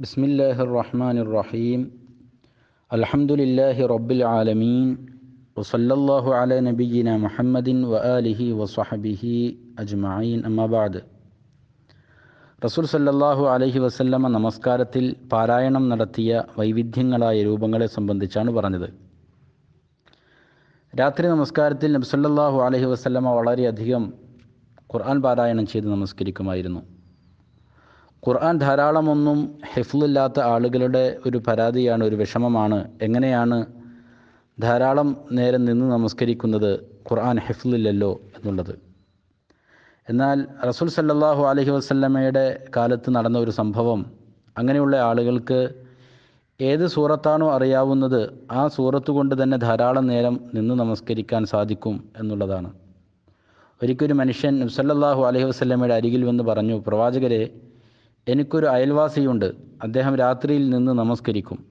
بسم الله الرحمن الرحيم الحمد لله رب العالمين وصلى الله على نبينا محمد وآله وصحبه أجمعين أما بعد റസൂൽ സല്ലല്ലാഹു അലൈഹി വസല്ലമ നമസ്കാരത്തിൽ പാരായണം നടത്തിയ വൈവിധ്യങ്ങളായ രൂപങ്ങളെ സംബന്ധിച്ചാണ് പറഞ്ഞത് രാത്രി നമസ്കാരത്തിൽ നബ്സല്ലാഹു അലൈഹി വസല്ലമ വളരെയധികം ഖുർആൻ പാരായണം ചെയ്ത് നമസ്കരിക്കുമായിരുന്നു ഖുർആൻ ധാരാളമൊന്നും ഹിഫ്ലില്ലാത്ത ആളുകളുടെ ഒരു പരാതിയാണ് ഒരു വിഷമമാണ്. എങ്ങനെയാണ് ധാരാളം നേരം നിന്ന് നമസ്കരിക്കുന്നത് ഖുർആൻ ഹിഫ്ലില്ലല്ലോ എന്നുള്ളത്? എന്നാൽ റസൂൽ സല്ലാഹു അലഹി വസ്ല്ലമ്മയുടെ കാലത്ത് നടന്ന ഒരു സംഭവം അങ്ങനെയുള്ള ആളുകൾക്ക് ഏത് സൂറത്താണോ അറിയാവുന്നത് ആ സൂറത്ത് കൊണ്ട് തന്നെ ധാരാളം നേരം നിന്ന് നമസ്കരിക്കാൻ സാധിക്കും എന്നുള്ളതാണ്. ഒരിക്കലൊരു മനുഷ്യൻ സല്ലല്ലാഹു അലഹി വസ്ല്ലമ്മയുടെ അരികിൽ വന്ന് പറഞ്ഞു പ്രവാചകരെ എനിക്കൊരു അയൽവാസിയുണ്ട്. അദ്ദേഹം രാത്രിയിൽ നിന്ന് നമസ്കരിക്കും.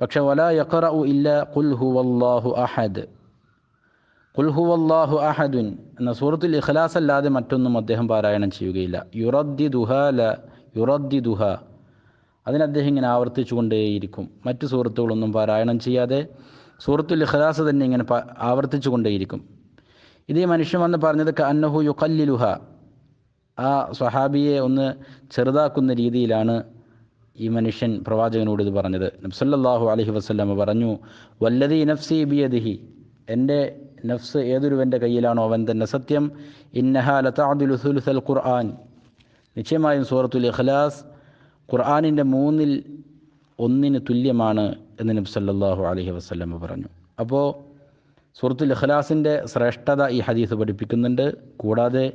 പക്ഷെ വല യഖറ ഇല്ല കുൽ ഹുവല്ലാഹു അഹദ്. കുൽ ഹുവല്ലാഹു അഹദുൻ എന്ന സൂറത്തുൽ ഇഖ്ലാസ് അല്ലാതെ മറ്റൊന്നും അദ്ദേഹം പാരായണം ചെയ്യുകയില്ല. യുറദ്ദി ദുഹ ല യുറദ്ദി ദുഹ അതിന് അദ്ദേഹം ഇങ്ങനെ ആവർത്തിച്ചു കൊണ്ടേയിരിക്കും മറ്റു സുഹൃത്തുക്കളൊന്നും പാരായണം ചെയ്യാതെ സൂറത്തുൽ ഇഖ്ലാസ് തന്നെ ഇങ്ങനെ ആവർത്തിച്ചു കൊണ്ടേയിരിക്കും ഇതേ മനുഷ്യൻ വന്ന് പറഞ്ഞത് അന്നഹു യുഖല്ലിലുഹ. ആ സ്വഹാബിയെ ഒന്ന് ചെറുതാക്കുന്ന രീതിയിലാണ് ഈ മനുഷ്യൻ പ്രവാചകനോട് ഇത് പറഞ്ഞത്. നബ്സല്ലാഹു അലഹി വസ്ലമ പറഞ്ഞു വല്ലതി നഫ്സി ബിയദിഹി. എന്റെ നഫ്സ് ഏതൊരുവന്റെ കയ്യിലാണോ അവൻ തന്നെ സത്യം ഇന്നഹ ലതാദുലുസുൽ ഖുർആൻ. നിശ്ചയമായും സൂറത്തുൽ ഇഖ്ലാസ് ഖുർആാനിന്റെ മൂന്നിൽ ഒന്നിന് തുല്യമാണ് എന്ന് നബ്സല്ലാഹു അലഹി വസല്ലമ പറഞ്ഞു. അപ്പോൾ സൂറത്തുൽ ഇഖ്ലാസിന്റെ ശ്രേഷ്ഠത ഈ ഹദീസ് പഠിപ്പിക്കുന്നുണ്ട്. കൂടാതെ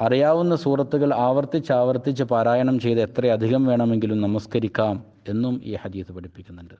അറിയാവുന്ന സൂറത്തുകൾ ആവർത്തിച്ച് ആവർത്തിച്ച് പാരായണം ചെയ്ത് എത്രയധികം വേണമെങ്കിലും നമസ്കരിക്കാം എന്നും ഈ ഹദീസ് പഠിപ്പിക്കുന്നുണ്ട്.